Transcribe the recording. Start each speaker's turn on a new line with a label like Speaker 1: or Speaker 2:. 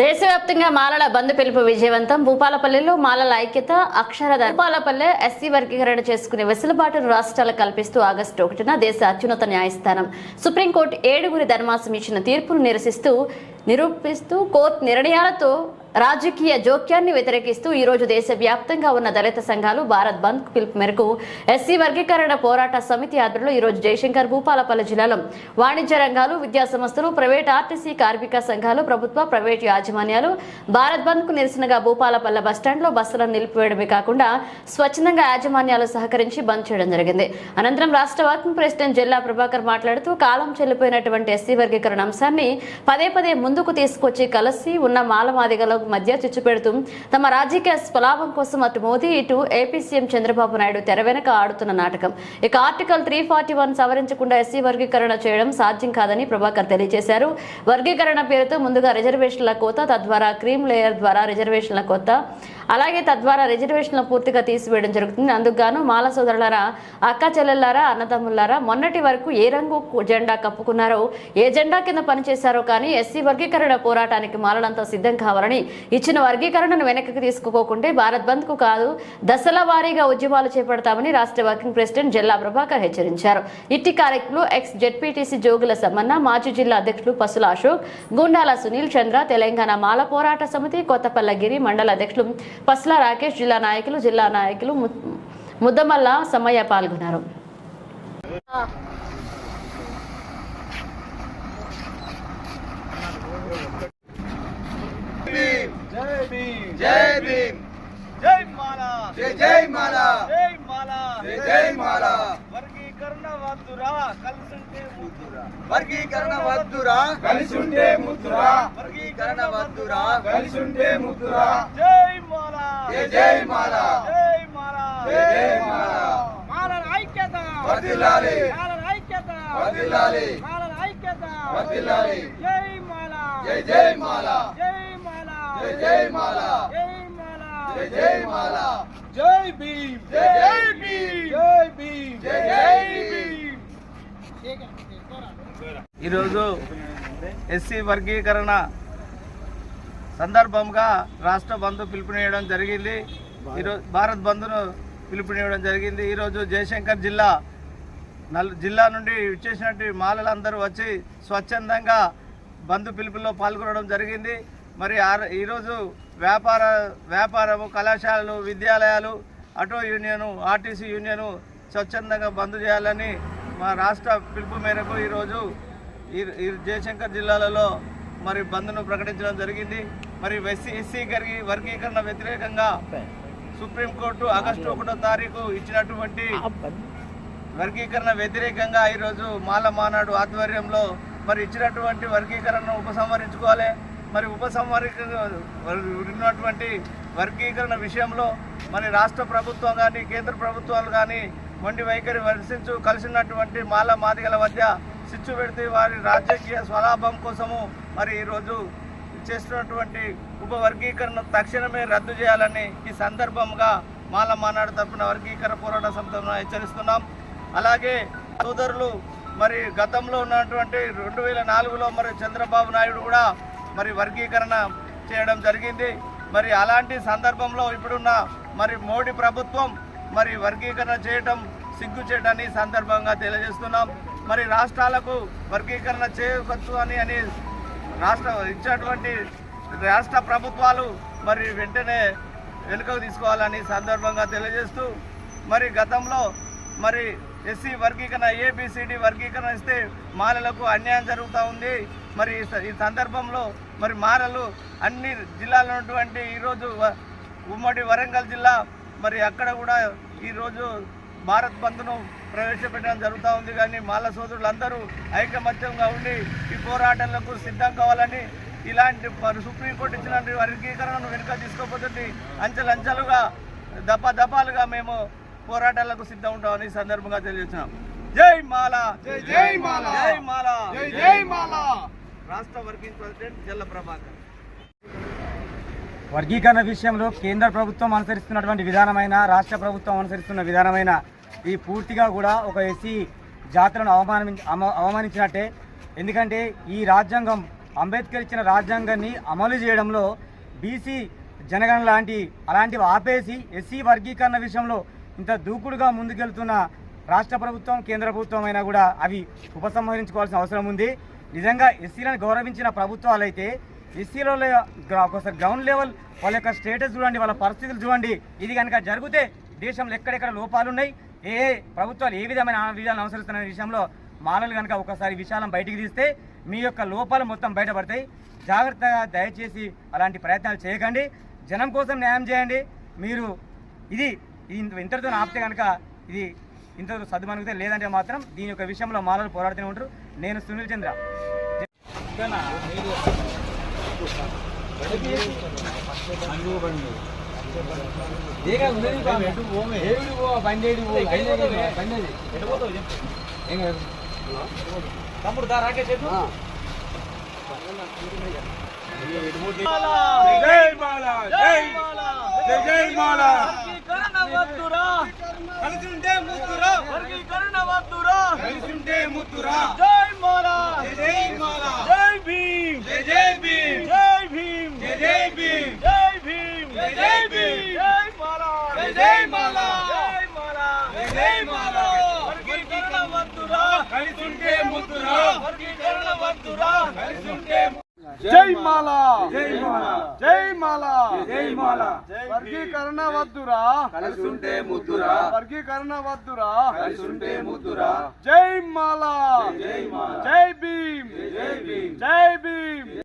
Speaker 1: దేశవ్యాప్తంగా మాలల బంద్ పిలుపు విజయవంతం. భూపాలపల్లిలో మాలల ఐక్యత అక్షర భూపాలపల్లె ఎస్సీ వర్గీకరణ చేసుకునే వెసులుబాటును రాష్ట్రాలకు కల్పిస్తూ ఆగస్టు ఒకటిన దేశ అత్యున్నత న్యాయస్థానం సుప్రీంకోర్టు ఏడుగురి ధర్మాసం ఇచ్చిన తీర్పును నిరసిస్తూ నిరూపిస్తూ కోర్టు నిర్ణయాలతో రాజకీయ జోక్యాన్ని వ్యతిరేకిస్తూ ఈ రోజు దేశవ్యాప్తంగా ఉన్న దళిత సంఘాలు భారత్ బంద్ పిలుపు మేరకు ఎస్సీ వర్గీకరణ పోరాట సమితి ఆధ్వర్యంలో ఈ రోజు జయశంకర్ భూపాలపల్లి జిల్లాలో వాణిజ్య రంగాలు విద్యా సంస్థలు ప్రైవేట్ ఆర్టీసీ కార్మిక సంఘాలు ప్రభుత్వ ప్రైవేట్ యాజమాన్యాలు భారత్ బంద్కు నిరసనగా భూపాలపల్లె బస్టాండ్లో బస్సులను నిలిపివేయడమే కాకుండా స్వచ్ఛందంగా యాజమాన్యాలు సహకరించి బంద్ చేయడం జరిగింది. అనంతరం రాష్ట్ర వర్కింగ్ ప్రెసిడెంట్ జిల్లా ప్రభాకర్ మాట్లాడుతూ కాలం చెల్లిపోయినటువంటి ఎస్సీ వర్గీకరణ అంశాన్ని పదే పదే ముందుకు తీసుకొచ్చి కలిసి ఉన్న మాలమాదిగలో మధ్య చిచ్చు పెడుతూ తమ రాజకీయ స్వలాభం కోసం అటు మోదీ ఇటు ఏపీ సీఎం చంద్రబాబు నాయుడు తెర వెనక ఆడుతున్న నాటకం. ఇక ఆర్టికల్ త్రీ ఫార్టీ వన్ సవరించకుండా ఎస్సీ వర్గీకరణ చేయడం సాధ్యం కాదని ప్రభాకర్ తెలియజేశారు. వర్గీకరణ పేరుతో ముందుగా రిజర్వేషన్ల కోత తద్వారా క్రీమ్ లేయర్ ద్వారా రిజర్వేషన్ల కోత అలాగే తద్వారా రిజర్వేషన్లు పూర్తిగా తీసివేయడం జరుగుతుంది. అందుకు మాల సోదరులారా అక్క చెల్లెల్లారా అన్నదమ్ములారా మొన్నటి వరకు ఏ రంగు జెండా కప్పుకున్నారో ఏ జెండా కింద పనిచేశారో కానీ ఎస్సీ వర్గీకరణ పోరాటానికి మాలలంతా సిద్ధం కావాలని ఇచ్చిన వర్గీకరణను వెనక్కి తీసుకుపోకుంటే భారత్ బంద్కు కాదు దశల వారీగా ఉద్యమాలు చేపడతామని రాష్ట్ర వర్కింగ్ ప్రెసిడెంట్ జిల్లా ప్రభాకర్ హెచ్చరించారు. ఇట్టి కార్యక్రమంలో ఎక్స్ జెడ్పీటీసీ జోగుల సమ్మన్న మాజీ జిల్లా అధ్యక్షులు పసుల అశోక్ గుండాల సునీల్ చంద్ర తెలంగాణ మాల పోరాట సమితి కొత్తపల్లగిరి మండల అధ్యక్షులు పసుల రాకేష్ జిల్లా నాయకులు జిల్లా నాయకులు ముద్దమల్ల సమయ్య పాల్గొన్నారు
Speaker 2: వర్గీకరణ వద్దురా కలిసుంటే ముద్దురా
Speaker 3: వర్గీకరణ వద్దురా కలిసి ఉంటే ముద్దురా వర్గీకరణ వద్దురా కలిసి ఉంటే ముద్దురా
Speaker 2: జై
Speaker 3: జై జై మాలా.
Speaker 2: జై మాలా.
Speaker 3: జై మాలా.
Speaker 2: మాలల ఐక్యత.
Speaker 3: వర్ధిల్లాలి
Speaker 2: మాలల ఐక్యత.
Speaker 3: వర్ధిల్లాలి
Speaker 2: మాలల ఐక్యత.
Speaker 3: వర్ధిల్లాలి
Speaker 2: జై మాలా.
Speaker 3: జై జై మాలా.
Speaker 2: జై మాలా.
Speaker 3: జై జై మాలా.
Speaker 2: జై మాలా.
Speaker 3: జై జై మాలా.
Speaker 2: జై భీమ్.
Speaker 3: జై జై భీమ్.
Speaker 2: జై భీమ్.
Speaker 3: జై జై భీమ్.
Speaker 2: ఈరోజు ఎస్సీ వర్గీకరణ సందర్భంగా రాష్ట్ర బంధు పిలుపునియడం జరిగింది. ఈరోజు భారత్ బంధును పిలుపునివ్వడం జరిగింది. ఈరోజు జయశంకర్ జిల్లా నల్ జిల్లా నుండి ఇచ్చేసినట్టు మాలలందరూ వచ్చి స్వచ్ఛందంగా బంధు పిలుపులో పాల్గొనడం జరిగింది. మరి ఆ- ఈరోజు వ్యాపార వ్యాపారము కళాశాలలు విద్యాలయాలు ఆటో యూనియను ఆర్టీసీ యూనియను స్వచ్ఛందంగా బంద్ చేయాలని మా రాష్ట్ర పిలుపు మేరకు ఈరోజు ఈ ఈ జయశంకర్ జిల్లాలలో మరి బంద్ను ప్రకటించడం జరిగింది. మరి ఎస్సీ ఎస్సీ వర్గీకరణ వ్యతిరేకంగా సుప్రీంకోర్టు ఆగస్టు ఒకటో తారీఖు ఇచ్చినటువంటి వర్గీకరణ వ్యతిరేకంగా ఈరోజు మాల మానాడు ఆధ్వర్యంలో మరి ఇచ్చినటువంటి వర్గీకరణను ఉపసంహరించుకోవాలి. మరి ఉపసంహరించ ఉన్నటువంటి వర్గీకరణ విషయంలో మరి రాష్ట్ర ప్రభుత్వం కానీ కేంద్ర ప్రభుత్వాలు కానీ మొండి వైఖరి వర్షించు కలిసినటువంటి మాల మాదిగల మధ్య సిచ్చు పెడితే వారి రాజకీయ స్వలాభం కోసము మరి ఈరోజు చేస్తున్నటువంటి ఉపవర్గీకరణ తక్షణమే రద్దు చేయాలని ఈ సందర్భంగా మాల మానాడు తరపున వర్గీకరణ పోరాట సంస్థను హెచ్చరిస్తున్నాం. అలాగే సోదరులు మరి గతంలో ఉన్నటువంటి రెండు వేల నాలుగులో మరి చంద్రబాబు నాయుడు కూడా మరి వర్గీకరణ చేయడం జరిగింది. మరి అలాంటి సందర్భంలో ఇప్పుడున్న మరి మోడీ ప్రభుత్వం మరి వర్గీకరణ చేయటం సిగ్గుచేటని సందర్భంగా తెలియజేస్తున్నాం. మరి రాష్ట్రాలకు వర్గీకరణ చేయవచ్చు అని అని రాష్ట్ర ఇచ్చినటువంటి రాష్ట్ర ప్రభుత్వాలు మరి వెంటనే వెనుకకు తీసుకోవాలని సందర్భంగా తెలియజేస్తూ మరి గతంలో మరి ఎస్సీ వర్గీకరణ ఏబిసిడి వర్గీకరణ ఇస్తే మాలలకు అన్యాయం జరుగుతూ ఉంది. మరి ఈ స- ఈ సందర్భంలో మరి మాలలు అన్ని జిల్లాలో ఉన్నటువంటి ఈరోజు ఉమ్మడి వరంగల్ జిల్లా మరి అక్కడ కూడా ఈరోజు భారత్ బంద్ను ప్రవేశపెట్టడం జరుగుతూ ఉంది కానీ మాల సోదరులందరూ ఐకమత్యంగా ఉండి ఈ పోరాటాలకు సిద్ధం కావాలని ఇలాంటి మరి సుప్రీంకోర్టు ఇచ్చినటువంటి వర్గీకరణను వెనుక తీసుకోపోతుంది అంచెలంచెలుగా దప దపాలుగా మేము పోరాటాలకు సిద్ధం ఉంటామని సందర్భంగా తెలియజేస్తున్నాం. జై మాల!
Speaker 3: జై జై మాల!
Speaker 2: జై మాల!
Speaker 3: జై జై మాల!
Speaker 2: రాష్ట్ర వర్కింగ్ ప్రెసిడెంట్ జల్ల ప్రభాకర్.
Speaker 4: వర్గీకరణ విషయంలో కేంద్ర ప్రభుత్వం అనుసరిస్తున్నటువంటి విధానమైన రాష్ట్ర ప్రభుత్వం అనుసరిస్తున్న విధానమైన ఈ పూర్తిగా కూడా ఒక ఎస్సీ జాతులను అవమాని అవమానించినట్టే. ఎందుకంటే ఈ రాజ్యాంగం అంబేద్కర్ ఇచ్చిన రాజ్యాంగాన్ని అమలు చేయడంలో బీసీ జనగణ లాంటి అలాంటివి ఆపేసి ఎస్సీ వర్గీకరణ విషయంలో ఇంత దూకుడుగా ముందుకెళ్తున్న రాష్ట్ర ప్రభుత్వం కేంద్ర ప్రభుత్వం అయినా కూడా అవి ఉపసంహరించుకోవాల్సిన అవసరం ఉంది. నిజంగా ఎస్సీలను గౌరవించిన ప్రభుత్వాలు అయితే ఎస్సీలలో ఒకసారి గ్రౌండ్ లెవెల్ వాళ్ళ యొక్క స్టేటస్ చూడండి వాళ్ళ పరిస్థితులు చూడండి. ఇది కనుక జరిగితే దేశంలో ఎక్కడెక్కడ లోపాలు ఉన్నాయి ఏ ప్రభుత్వాలు ఏ విధమైన విధానం అనుసరిస్తున్న విషయంలో మాలలు కనుక ఒకసారి విషయాలను బయటికి తీస్తే మీ యొక్క లోపాలు మొత్తం బయటపడతాయి. జాగ్రత్తగా దయచేసి అలాంటి ప్రయత్నాలు చేయకండి. జనం కోసం న్యాయం చేయండి. మీరు ఇది ఇంతతో ఇంతటితో ఆపితే కనుక ఇది ఇంతటితో సర్దుమణిగితే లేదంటే మాత్రం దీని యొక్క విషయంలో మాలలు పోరాడుతూనే ఉంటారు. నేను సునీల్ చంద్ర. తమ్ముడు దా రాకేష్ చెప్పు.
Speaker 2: జై మాల జై జై జై మాల. కలిసుంటే ముద్దురా. వర్గీకరణ వద్దురా కలిసుంటే ముద్దురా జై మాల జై మాల జై భీమ్ జై జై భీమ్ జై భీమ్ జై జై భీమ్ జై భీమ్ జై జై భీమ్ జై మాల జై జై మాల జై మాల జై జై మాల వర్గీకరణ వద్దురా కలిసుంటే ముద్దురా వర్గీకరణ వద్దురా కలిసుంటే జై మాల జై మాల జై వర్గీకరణ వద్దురా.
Speaker 3: కలిసుంటే ముద్దురా.
Speaker 2: వర్గీకరణ వద్దురా.
Speaker 3: కలిసుంటే ముద్దురా.
Speaker 2: జై మాల జై మాల జై భీమ్. జై భీమ్. జై భీమ్.